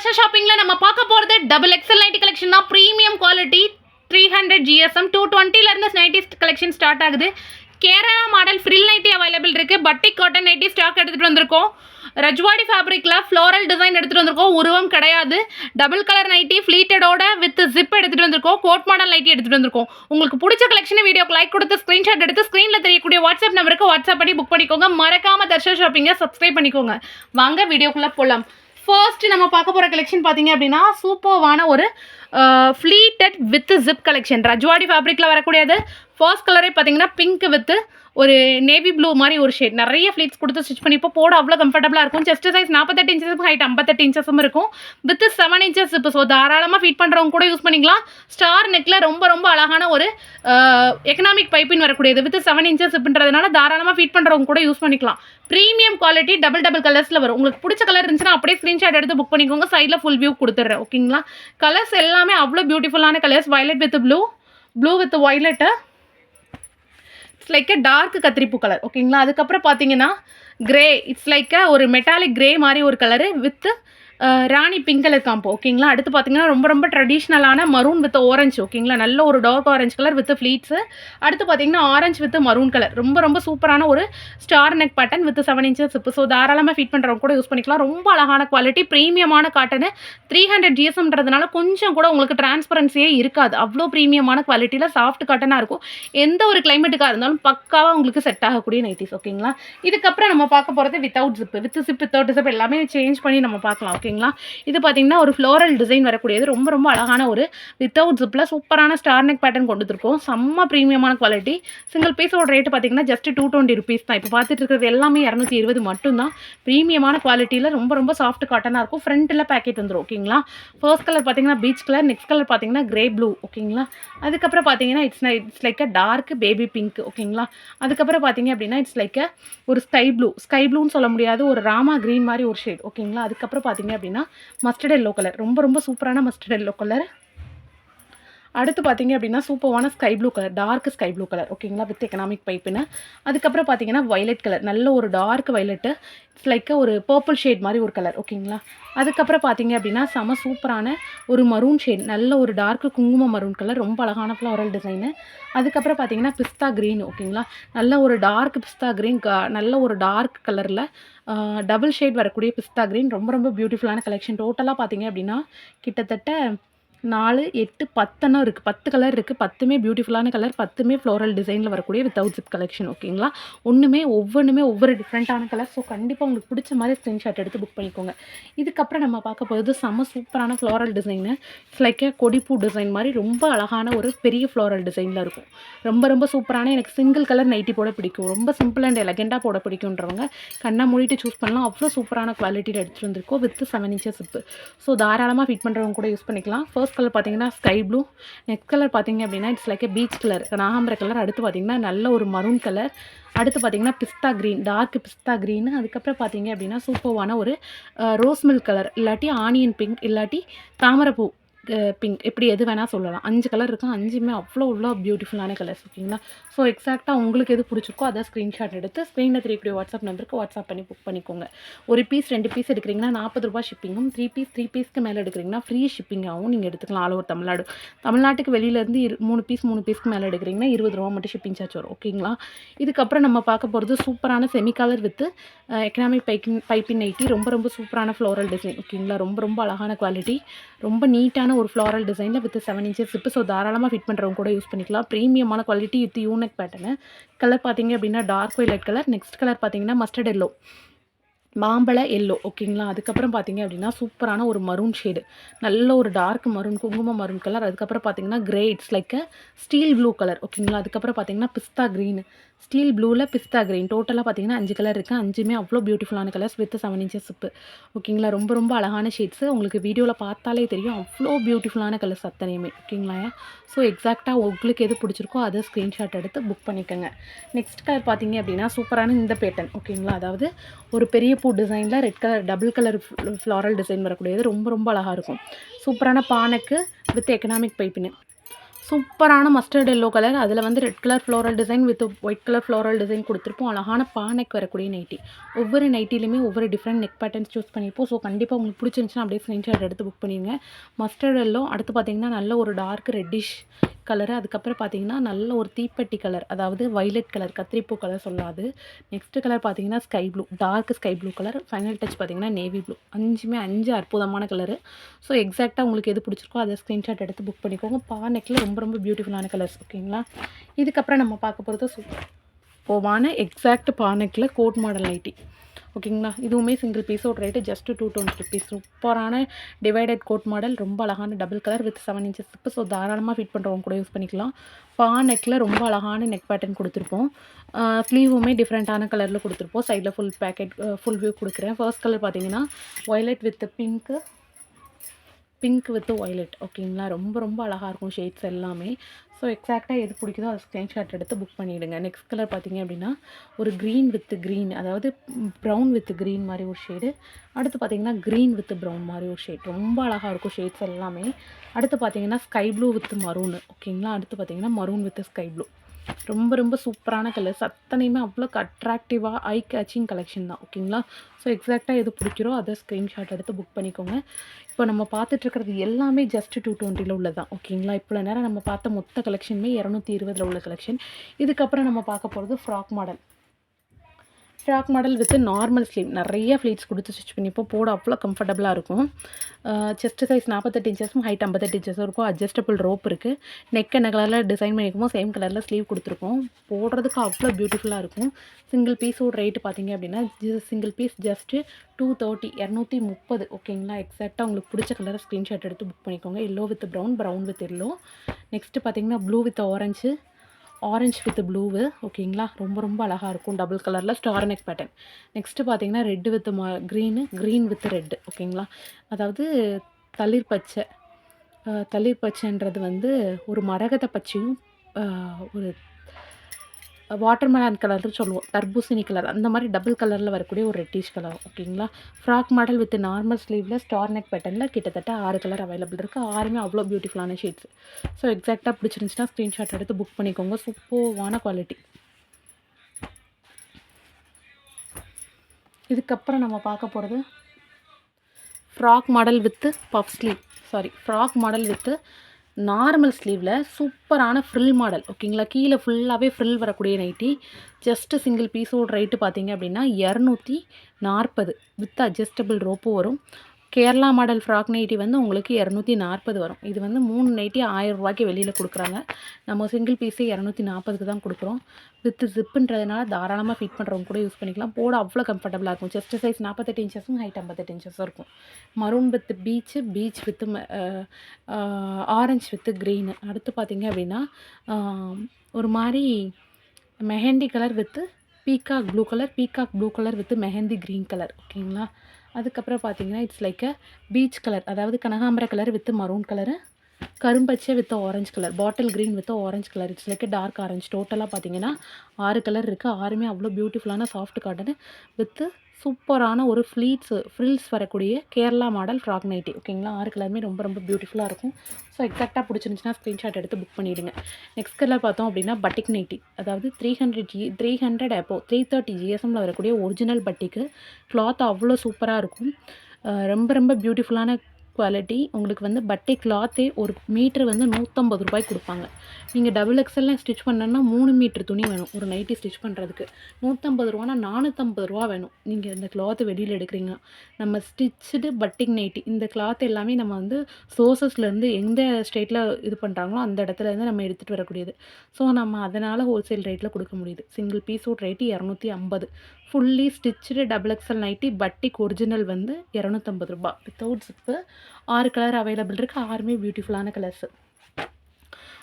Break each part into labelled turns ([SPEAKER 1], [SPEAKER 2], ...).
[SPEAKER 1] தர்ஷா ஷாப்பிங்கில் நம்ம பார்க்க போகிறது டபுள் எக்ஸல் நைட்டி கலெக்ஷன் தான். Premium quality three hundred GSM two டுவெண்ட்டிலேருந்து nightie collection start ஆகுது. Kerala model frill nighty available இருக்குது பட்டிக் காட்டன் நைட்டி ஸ்டாக் எடுத்துகிட்டு வந்திருக்கோம். ரஜ்வாடி ஃபேப்ரிக்கில் ஃப்ளோரல் டிசைன் எடுத்துகிட்டு வந்திருக்கோம். உருவம் கிடையாது. டபுள் கலர் நைட்டி ஃப்ளீட்டடோட வித் ஜிப் எடுத்துகிட்டு வந்திருக்கோம். கோட் மாடல் நைட்டி எடுத்துகிட்டு வந்திருக்கோம். உங்களுக்கு பிடிச்ச கலெக்ஷன் வீடியோக்கு லைக் கொடுத்து ஸ்க்ரீன்ஷாட் எடுத்து ஸ்க்ரீனில் தெரியக்கூடிய வாட்ஸ்அப் நம்பருக்கு வாட்ஸ்அப் பண்ணி புக் பண்ணிக்கோங்க. மறக்காமல் தர்ஷா ஷாப்பிங்கை சப்ஸ்கிரைப் பண்ணிக்கோங்க. வாங்க வீடியோக்குள்ளே போகலாம் ஃபர்ஸ்ட் நம்ம பார்க்க போகிற கலெக்ஷன் பார்த்தீங்க அப்படின்னா சூப்பர்வான ஒரு pleated with zip collection Rajwadi ஃபேப்ரிக்கில் வரக்கூடியது ஃபர்ஸ்ட் கலரே பார்த்தீங்கன்னா பிங்க் வித் ஒரு நேவி ப்ளூ மாதிரி ஒரு ஷேட் நிறைய ஃப்ளீட்ஸ் கொடுத்து ஸ்டிச் பண்ணி இப்போ போட அவ்வளோ கம்ஃபர்டபுளாக இருக்கும். செஸ்ட் சைஸ் நாற்பத்தெட்டு இன்ச்சஸும் ஹைட் ஐம்பத்தெட்டு இன்ச்சஸும் இருக்கும். வித் செவன் இன்ச்சஸ் இப்போ ஸோ தாராளமாக ஃபீட் பண்ணுறவங்க கூட யூஸ் பண்ணிக்கலாம். ஸ்டார் நெக்கில் ரொம்ப ரொம்ப அழகான ஒரு எக்கனாமிக் பைப்பின் வரக்கூடியது. வித் செவன் இன்ச்சஸ் இப்பன்றதுனால தாராளமாக ஃபீட் பண்ணுறவங்க கூட யூஸ் பண்ணிக்கலாம். ப்ரீமியம் குவாலிட்டி டபுள் டபுள் கலர்ஸில் வரும். உங்களுக்கு பிடிச்ச கலர் இருந்துச்சுன்னா அப்படியே ஸ்க்ரீன்ஷாட் எடுத்து புக் பண்ணிக்கோங்க. சைடில் ஃபுல் வியூ கொடுத்துட்றேன். ஓகேங்களா கலர்ஸ் எல்லாமே அவ்வளோ பியூட்டிஃபுல்லான colours violet with blue blue with violet it's like dark கத்திரிப்பூ colour ஓகேங்களா அதுக்கப்புறம் பார்த்தீங்கன்னா கிரே இட்ஸ் லைக் ஒரு மெட்டாலிக் கிரே மாதிரி ஒரு கலரு வித் ராணி பிங்க் கலர் காம்போ ஓகேங்களா? அடுத்து பார்த்தீங்கன்னா ரொம்ப ரொம்ப ட்ரெடிஷ்னலான மரூன் வித் ஆரஞ்சு ஓகேங்களா? நல்ல ஒரு dark orange colour with pleats அடுத்து பார்த்தீங்கன்னா ஆரஞ்சு வித் மரூன் கலர் ரொம்ப ரொம்ப சூப்பரான ஒரு star neck pattern with seven inches இப்போ ஸோ தாராளமாக ஃபிட் பண்ணுறவங்க கூட யூஸ் பண்ணிக்கலாம். ரொம்ப அழகான குவாலிட்டி ப்ரீமியமான காட்டனு த்ரீ ஹண்ட்ரட் ஜிஎஸ்எம்ன்றதுனால கொஞ்சம் கூட உங்களுக்கு டிரான்ஸ்பரன்சியே இருக்காது. அவ்வளோ ப்ரீமியமான குவாலிட்டியில் சாஃப்ட் காட்டனாக இருக்கும். எந்த ஒரு கிளைமேட்டுக்காக இருந்தாலும் பக்காவாக உங்களுக்கு செட் ஆகக்கூடிய நைட்டிஸ் ஓகேங்களா? இதுக்கப்புறம் நம்ம பார்க்க போகிறது without zip with zip without zip எல்லாமே சேஞ்ச் பண்ணி நம்ம பார்க்கலாம் ஓகே? ஓகேங்களா? இது பார்த்தீங்கன்னா ஒரு ஃப்ளோரல் டிசைன் வரக்கூடியது. ரொம்ப ரொம்ப அழகான ஒரு வித்தவுட் ஜிப்பில் சூப்பரான ஸ்டார் நெக் பேட்டர்ன் கொடுத்துருக்கோம் செம்ம ப்ரீமியமான குவாலிட்டி சிங்கிள் பீஸோட ரேட்டு பார்த்தீங்கன்னா ஜஸ்ட் டூ டுவெண்ட்டி ருபீஸ் தான். இப்போ பார்த்துட்டு இருக்கிறது எல்லாமே இரநூத்தி இருபது மட்டும்தான். ப்ரீமியமான குவாலிட்டியில் ரொம்ப ரொம்ப சாஃப்ட் காட்டனாக இருக்கும். ஃப்ரண்ட்டில் பேக்கெட் வந்துடும் ஓகேங்களா? ஃபர்ஸ்ட் கலர் பார்த்தீங்கன்னா பீச் கலர் நெக்ஸ்ட் கலர் பார்த்தீங்கன்னா கிரே ப்ளூ ஓகேங்களா? அதுக்கப்புறம் பார்த்தீங்கன்னா it's it's like a dark baby pink ஓகேங்களா? அதுக்கப்புறம் பார்த்தீங்க அப்படின்னா இட்ஸ் லைக் ஒரு ஸ்கை ப்ளூ ஸ்கை ப்ளூன்னு சொல்ல முடியாது. ஒரு ராமா க்ரீன் மாதிரி ஒரு ஷேட் ஓகேங்களா? அதுக்கப்புறம் பார்த்தீங்க அப்படின்னா மஸ்டர்ட் எல்லோ கலர் ரொம்ப ரொம்ப சூப்பரான மஸ்டர்ட் எல்லோ கலர் அடுத்து பார்த்தீங்க அப்படின்னா சூப்பரான sky blue colour dark sky blue colour ஓகேங்களா வித் எக்கனாமிக் பைப்புன்னு அதுக்கப்புறம் பார்த்தீங்கன்னா வைலட் கலர் நல்ல ஒரு டார்க் வைலட்டு இட்ஸ் லைக் ஒரு பர்பிள் ஷேட் மாதிரி ஒரு கலர் ஓகேங்களா அதுக்கப்புறம் பார்த்தீங்க அப்படின்னா செம சூப்பரான ஒரு மரூன் ஷேட் நல்ல ஒரு டார்க் குங்கும மரூன் கலர் ரொம்ப அழகான ஃப்ளோரல் டிசைனு அதுக்கப்புறம் பார்த்தீங்கன்னா பிஸ்தா க்ரீன் ஓகேங்களா நல்ல ஒரு டார்க் பிஸ்தா க்ரீன் நல்ல ஒரு டார்க் கலரில் டபுள் ஷேட் வரக்கூடிய பிஸ்தா க்ரீன் ரொம்ப ரொம்ப பியூட்டிஃபுல்லான கலெக்ஷன் டோட்டலாக பார்த்தீங்க அப்படின்னா கிட்டத்தட்ட நாலு எட்டு பத்தெண்ணம் இருக்குது பத்து கலர் இருக்குது பத்துமே பியூட்டிஃபுல்லான கலர் பத்துமே ஃப்ளோரல் டிசைனில் வரக்கூடிய வித்தவுட் ஜிப் கலெக்ஷன் ஓகேங்களா ஒன்றுமே ஒவ்வொன்றுமே ஒவ்வொரு டிஃப்ரெண்ட்டான கலர் ஸோ கண்டிப்பாக உங்களுக்கு பிடிச்ச மாதிரி ஸ்க்ரீன்ஷாட் எடுத்து புக் பண்ணிக்கோங்க. இதுக்கப்புறம் நம்ம பார்க்க போகிறது செம்ம சூப்பரான ஃப்ளோரல் டிசைனு இட்ஸ் லைக் கொடிப்பூ டிசைன் மாதிரி ரொம்ப அழகான ஒரு பெரிய ஃப்ளோரல் டிசைனில் இருக்கும். ரொம்ப ரொம்ப சூப்பரான எனக்கு சிங்கிள் கலர் நைட்டி போட பிடிக்கும். ரொம்ப சிம்பிள் அண்ட் எலகெண்டாக போட பிடிக்குன்றவங்க கண்ணா மூடிட்டு சூஸ் பண்ணலாம். அவ்வளோ சூப்பரான குவாலிட்டியில் எடுத்துகிட்டு வந்திருக்கோம் வித் செவன் இன்ச்சஸ் இப்பு ஸோ தாராளமாக ஃபிட் பண்ணுறவங்க கூட யூஸ் பண்ணிக்கலாம். ஃபர்ஸ்ட் ஃபர்ஸ்ட் கலர் பார்த்தீங்கன்னா ஸ்கை ப்ளூ நெக்ஸ்ட் கலர் பார்த்தீங்க அப்படின்னா இட்ஸ் லைக் பீச் கலர் நாகம்பர கலர் அடுத்து பார்த்தீங்கன்னா நல்ல ஒரு மரூன் கலர் அடுத்து பார்த்தீங்கன்னா pista green dark pista green அதுக்கப்புறம் பார்த்தீங்க அப்படின்னா சூப்பர்வான ஒரு ரோஸ் மில்க் கலர் இல்லாட்டி ஆனியன் பிங்க் இல்லாட்டி தாமரைப்பூ. பிங்க் இப்படி எது வேணால் சொல்லலாம். அஞ்சு கலர் இருக்கும் அஞ்சுமே அவ்வளோ உள்ள பியூட்டிஃபுல்லான கலர்ஸ் ஓகேங்களா ஸோ எக்ஸாக்டாக உங்களுக்கு எது பிடிச்சிருக்கோ அதை ஸ்க்ரீன்ஷாட் எடுத்து ஸ்க்ரீனில் தெரியக்கூடிய வாட்ஸ்அப் நம்பருக்கு வாட்ஸ்அப் பண்ணி புக் பண்ணிக்கோங்க. ஒரு பீஸ் ரெண்டு பீஸ் எடுக்கிறீங்கன்னா நாற்பது ரூபா ஷிப்பிங்கும் த்ரீ பீஸ் த்ரீ பீஸ்க்கு மேலே எடுக்கிறீங்கன்னா ஃப்ரீ ஷிப்பிங்காகவும் நீங்கள் எடுத்துக்கலாம். All over Tamil Nadu. தமிழ்நாட்டுக்கு வெளியிலேருந்து இரு மூணு பீஸ் மூணு பீஸ்க்கு மேலே எடுக்கிறீங்கன்னா இருபது ரூபா மட்டும் ஷிப்பிங் சார்ஜ் வரும். ஓகேங்களா இதுக்கப்புறம் நம்ம பார்க்க போகிறது சூப்பரான semi colour with economic piping piping nighty ரொம்ப ரொம்ப சூப்பரான ஃப்ளோரல் டிசைன் ஓகேங்களா ரொம்ப ரொம்ப அழகான குவாலிட்டி ரொம்ப நீட்டான ஒரு ஃப்ளாரல் டிசைனில் வித் செவன் இன்ச்சஸ் இப்போ ஸோ தாராளமாக ஃபிட் பண்ணுறவங்க கூட யூஸ் பண்ணிக்கலாம். ப்ரீமியமான quality with unique pattern colour பார்த்தீங்க அப்படின்னா dark violet colour next colour பார்த்தீங்கன்னா மஸ்டர்ட் எல்லோ மாம்பழ எல்லோ ஓகேங்களா அதுக்கப்புறம் பார்த்தீங்க அப்படின்னா சூப்பரான ஒரு மரூன் ஷேடு நல்ல ஒரு டார்க் மரூன் குங்கும மரூன் கலர் அதுக்கப்புறம் பார்த்தீங்கன்னா grey it's like steel blue colour ஓகேங்களா அதுக்கப்புறம் பார்த்தீங்கன்னா பிஸ்தா க்ரீன் ஸ்டீல் ப்ளூவில் பிஸ்தா க்ரீன் டோட்டலாக பார்த்தீங்கன்னா அஞ்சு கலர் இருக்குது அஞ்சுமே அவ்வளோ பியூட்டிஃபுல்லான கலர்ஸ் வித் செவன் இன்ச்சஸ் உப்பு ஓகேங்களா ரொம்ப ரொம்ப அழகான ஷேட்ஸு உங்களுக்கு வீடியோவில் பார்த்தாலே தெரியும். அவ்வளோ பியூட்டிஃபுல்லான கலர்ஸ் அத்தனையுமே. ஓகேங்களா ஸோ எக்ஸாக்டாக உங்களுக்கு எது பிடிச்சிருக்கோ அதை ஸ்க்ரீன்ஷாட் எடுத்து புக் பண்ணிக்கோங்க. நெக்ஸ்ட் கலர் பார்த்தீங்க அப்படின்னா சூப்பரான இந்த பேட்டர்ன் ஓகேங்களா அதாவது ஒரு பெரிய பூ டிசைனில் red colour double colour floral design வரக்கூடியது. ரொம்ப ரொம்ப அழகாக இருக்கும். சூப்பரான பானைக்கு வித் எக்கனாமிக் பைப்பின்னு சூப்பரான மஸ்டர்ட் எல்லோ கலர் அதில் வந்து red colour floral design with white colour floral design கொடுத்துருப்போம். அழகான பானைக்கு வரக்கூடிய நைட்டி ஒவ்வொரு நைட்டிலையுமே ஒவ்வொரு டிஃப்ரெண்ட் நெக் பேட்டர்ன்ஸ் சூஸ் பண்ணியிருப்போம். ஸோ கண்டிப்பாக உங்களுக்கு பிடிச்சிருந்துச்சுன்னா அப்படியே ஸ்க்ரீன்ஷாட் எடுத்து புக் பண்ணிடுங்க மஸ்டர்ட் எல்லோ அடுத்து பார்த்தீங்கன்னா நல்ல ஒரு டார்க் ரெட்டிஷ் கலரு. அதுக்கப்புறம் பார்த்தீங்கன்னா நல்ல ஒரு தீப்பெட்டி கலர். அதாவது வைலட் கலர் கத்திரிப்பூ கலர் சொல்லாது. நெக்ஸ்ட்டு கலர் பார்த்தீங்கன்னா sky blue dark sky blue colour. Final touch பார்த்தீங்கன்னா நேவி ப்ளூ அஞ்சுமே அஞ்சு அற்புதமான கலரு. ஸோ எக்ஸாக்டாக உங்களுக்கு எது பிடிச்சிருக்கோ அதை ஸ்க்ரீன்ஷாட் எடுத்து புக் பண்ணிக்கோங்க. பா நெக்கில் ரொம்ப ரொம்ப பியூட்டிஃபுல்லான கலர்ஸ் ஓகேங்களா இதுக்கப்புறம் நம்ம பார்க்க போகிறது சூப்பர்வான எக்ஸாக்ட் பானெக்கில் கோட் மாடல் நைட்டி ஓகேங்களா? இதுவுமே சிங்கிள் பீஸோட rate just two twenty rupees சூப்பரான டிவைடட் கோட் மாடல் ரொம்ப அழகான double colour with seven inches இப்போ ஸோ தாராளமாக ஃபிட் பண்ணுறவங்க கூட யூஸ் பண்ணிக்கலாம். பா நெக்கில் ரொம்ப அழகான நெக் பேட்டர்ன் கொடுத்துருப்போம். ஸ்லீவுமே டிஃப்ரெண்ட்டான கலரில் கொடுத்துருப்போம். சைடில் ஃபுல் பேக்கெட் ஃபுல் வியூ கொடுக்குறேன். ஃபர்ஸ்ட் கலர் பார்த்தீங்கன்னா violet with pink pink with violet ஓகேங்களா? ரொம்ப ரொம்ப அழகாக இருக்கும் ஷேட்ஸ் எல்லாமே. ஸோ எக்ஸாக்டாக எது பிடிக்குதோ அதை ஸ்க்ரீன்ஷாட் எடுத்து புக் பண்ணிவிடுங்க நெக்ஸ்ட் கலர் பார்த்தீங்க அப்படின்னா ஒரு க்ரீன் வித் க்ரீன் அதாவது ப்ரௌன் வித் க்ரீன் மாதிரி ஒரு ஷேடு அடுத்து பார்த்தீங்கன்னா க்ரீன் வித் ப்ரௌன் மாதிரி ஒரு ஷேட் ரொம்ப அழகாக இருக்கும் ஷேட்ஸ் எல்லாமே. அடுத்து பார்த்தீங்கன்னா ஸ்கை ப்ளூ வித் மரூன் ஓகேங்களா அடுத்து பார்த்தீங்கன்னா மரூன் வித் ஸ்கை ப்ளூ ரொம்ப ரொம்ப சூப்பரான கலர்ஸ் அத்தனையுமே அவ்வளோ அட்ராக்டிவாக ஐ கேச்சிங் கலெக்ஷன் தான். ஓகேங்களா ஸோ எக்ஸாக்டாக எது பிடிக்கிறோ அதை ஸ்க்ரீன்ஷாட் எடுத்து புக் பண்ணிக்கோங்க. இப்போ நம்ம பார்த்துட்ருக்கிறது எல்லாமே ஜஸ்ட் டூ டுவெண்ட்டியில் உள்ளதான் ஓகேங்களா இப்போ நேரம் நம்ம பார்த்த மொத்த கலெக்ஷனுமே இரநூத்தி இருபதில் உள்ள கலெக்ஷன் இதுக்கப்புறம் நம்ம பார்க்க போகிறது frock model frock model with normal sleeve நிறைய ஃப்ளீட்ஸ் கொடுத்து ஸ்டிச் பண்ணிப்போம் போட அவ்வளோ கம்ஃபர்டபுளாக இருக்கும். செஸ்ட் சைஸ் நாற்பத்தெட்டு இன்ச்சஸும் ஹைட் ஐம்பத்தெட்டு இன்ச்சஸும் இருக்கும். அட்ஜஸ்டபிள் ரோப் இருக்குது நெக் என்ன கலரில் டிசைன் பண்ணியிருக்கோம் சேம் கலரில் ஸ்லீவ் கொடுத்துருக்கோம். போடுறதுக்கு அவ்வளோ பியூட்டிஃபுல்லாக இருக்கும். சிங்கிள் பீஸோட ரேட்டு பார்த்தீங்க அப்படின்னா single piece just two thirty இரநூத்தி முப்பது ஓகேங்களா எக்ஸாக்டாக உங்களுக்கு பிடிச்ச கலரை ஸ்க்ரீன்ஷாட் எடுத்து புக் பண்ணிக்கோங்க. Yellow with brown brown with yellow next பார்த்தீங்கன்னா blue with orange orange with blue ஓகேங்களா? ரொம்ப ரொம்ப அழகாக இருக்கும். டபுள் கலரில் ஸ்டார் நெக் பேட்டர்ன் நெக்ஸ்ட்டு பார்த்தீங்கன்னா ரெட்டு வித் மா க்ரீனு க்ரீன் வித் ரெட்டு ஓகேங்களா? அதாவது தளிர் பச்சை. தளிர் பச்சைன்றது வந்து ஒரு மரகத பச்சையும் ஒரு வாட்டர்மெலன் கலர்னு சொல்லுவோம். தர்பூசணி கலர். அந்த மாதிரி டபுள் கலரில் வரக்கூடிய ஒரு ரெட்டிஷ் கலர் ஓகேங்களா ஃப்ராக் மாடல் வித் நார்மல் ஸ்லீவில் ஸ்டார் நெக் பேட்டர்னில் கிட்டத்தட்ட ஆறு கலர் அவைலபிள் இருக்குது ஆறுமே அவ்வளோ பியூட்டிஃபுல்லான ஷேட்ஸ் ஸோ எக்ஸாக்டாக பிடிச்சிருந்துச்சுன்னா ஸ்க்ரீன்ஷாட் எடுத்து புக் பண்ணிக்கோங்க. சூப்பர்வான குவாலிட்டி இதுக்கப்புறம் நம்ம பார்க்க போகிறது frock model with puff sleeve sorry frock model with normal ஸ்லீவில் சூப்பரான ஃப்ரில் மாடல் ஓகேங்களா? கீழே ஃபுல்லாகவே ஃப்ரில் வரக்கூடிய நைட்டி ஜஸ்ட்டு சிங்கிள் பீஸோட ரேட்டு பார்த்தீங்க அப்படின்னா இரநூத்தி நாற்பது. வித் அட்ஜஸ்டபிள் ரோப்பு வரும். கேரளா மாடல் ஃப்ராக் நைட்டி வந்து உங்களுக்கு இரநூத்தி நாற்பது வரும். இது வந்து மூணு நைட்டி ஆயிரம் ரூபாய்க்கு வெளியில் கொடுக்குறாங்க. நம்ம சிங்கிள் பீஸே இரநூத்தி நாற்பதுக்கு தான் கொடுக்குறோம். வித் ஜிப்புன்றதுனால தாராளமாக ஃபிட் பண்ணுறவங்க கூட யூஸ் பண்ணிக்கலாம். போட அவ்வளோ கம்ஃபர்டபுளாக இருக்கும். செஸ்ட் சைஸ் நாற்பத்தெட்டு இன்ச்சஸும் ஹைட் ஐம்பத்தெட்டு இன்ச்சஸும் இருக்கும். Maroon with peach peach with orange with green அடுத்து பார்த்தீங்க அப்படின்னா ஒரு மாதிரி mehndi colour with peacock blue colour peacock blue colour with mehndi green colour ஓகேங்களா அதுக்கப்புறம் பார்த்தீங்கன்னா it's like a peach colour அதாவது கனகாம்பர colour with maroon colour கரும்பச்சை with orange colour bottle green with orange colour it's like dark orange டோட்டலாக பார்த்தீங்கன்னா ஆறு colour இருக்குது ஆறுமே அவ்வளோ பியூட்டிஃபுல்லான சாஃப்ட் காட்டன் வித்து சூப்பரான ஒரு ஃப்ளீட்ஸு ஃப்ரில்ஸ் வரக்கூடிய கேரளா மாடல் ஃப்ராக் நைட்டி ஓகேங்களா ஆறு கலருமே ரொம்ப ரொம்ப பியூட்டிஃபுல்லாக இருக்கும். ஸோ எக்ஸாக்டாக பிடிச்சிருந்துச்சின்னா ஸ்க்ரீன்ஷாட் எடுத்து புக் பண்ணிவிடுங்க நெக்ஸ்ட் கலர் பார்த்தோம் அப்படின்னா பட்டிக் நைட்டி அதாவது three hundred G three hundred அப்போ த்ரீ தேர்ட்டி ஜிஎஸ்எம்மில் வரக்கூடிய ஒரிஜினல் பட்டிக்கு கிளாத் அவ்வளோ சூப்பராக இருக்கும். ரொம்ப ரொம்ப பியூட்டிஃபுல்லான குவாலிட்டி உங்களுக்கு வந்து பட்டை கிளாத்தே ஒரு மீட்ரு வந்து நூற்றம்பது ரூபாய் கொடுப்பாங்க. நீங்கள் டபுள் எக்ஸ்எல்லாம் ஸ்டிச் பண்ணணும்னா மூணு மீட்ரு துணி வேணும். ஒரு நைட்டி ஸ்டிச் பண்ணுறதுக்கு நூற்றம்பது ரூபானா நானூற்றம்பது ரூபா வேணும். நீங்கள் இந்த கிளாத்து வெளியில் எடுக்கிறீங்கன்னா நம்ம ஸ்டிச்சுடு பட்டிங் நைட்டி இந்த கிளாத் எல்லாமே நம்ம வந்து சோர்சஸ்லேருந்து எந்த ஸ்டேட்டில் இது பண்ணுறாங்களோ அந்த இடத்துலேருந்து நம்ம எடுத்துகிட்டு வரக்கூடியது. ஸோ நம்ம அதனால் ஹோல்சேல் ரேட்டில் கொடுக்க முடியுது. சிங்கிள் பீஸோட ரேட்டு இரநூத்தி ஐம்பது. Fully stitched double XL nighty batik original வந்து இரநூத்தம்பது ரூபா. வித்தவுட் ஜிப்பு ஆறு கலர் அவைலபிள் இருக்குது ஆறுமே பியூட்டிஃபுல்லான கலர்ஸு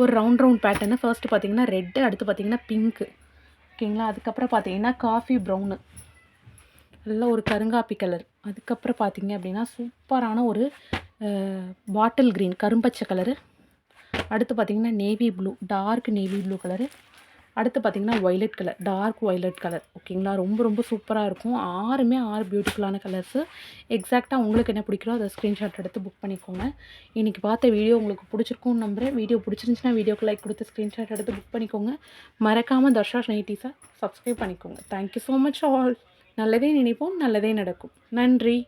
[SPEAKER 1] ஒரு ரவுண்ட் ரவுண்ட் பேட்டர்னு ஃபர்ஸ்ட்டு பார்த்தீங்கன்னா ரெட்டு அடுத்து பார்த்தீங்கன்னா பிங்க்கு ஓகேங்களா அதுக்கப்புறம் பார்த்தீங்கன்னா காஃபி ப்ரௌனு நல்ல ஒரு கருங்காப்பி கலர் அதுக்கப்புறம் பார்த்தீங்க அப்படின்னா சூப்பரான ஒரு பாட்டில் க்ரீன் கரும்பச்சை கலரு அடுத்து பார்த்தீங்கன்னா navy blue dark navy blue colour அடுத்து பார்த்தீங்கன்னா violet colour dark violet colour ஓகேங்களா ரொம்ப ரொம்ப சூப்பராக இருக்கும். ஆறுமே ஆறு பியூட்டிஃபுல்லான கலர்ஸு எக்ஸாக்டாக உங்களுக்கு என்ன பிடிக்கிறோ அதை ஸ்க்ரீன்ஷாட் எடுத்து புக் பண்ணிக்கோங்க. இன்றைக்கி பார்த்த வீடியோ உங்களுக்கு பிடிச்சிருக்கும்னு நம்புகிறேன் வீடியோ பிடிச்சிருந்துச்சுன்னா வீடியோக்கு லைக் கொடுத்து ஸ்க்ரீன்ஷாட் எடுத்து புக் பண்ணிக்கோங்க. மறக்காமல் தர்ஷா நைட்டிஸை சப்ஸ்கிரைப் பண்ணிக்கோங்க. Thank you so much all நல்லதே நினைப்போம் நல்லதே நடக்கும். நன்றி.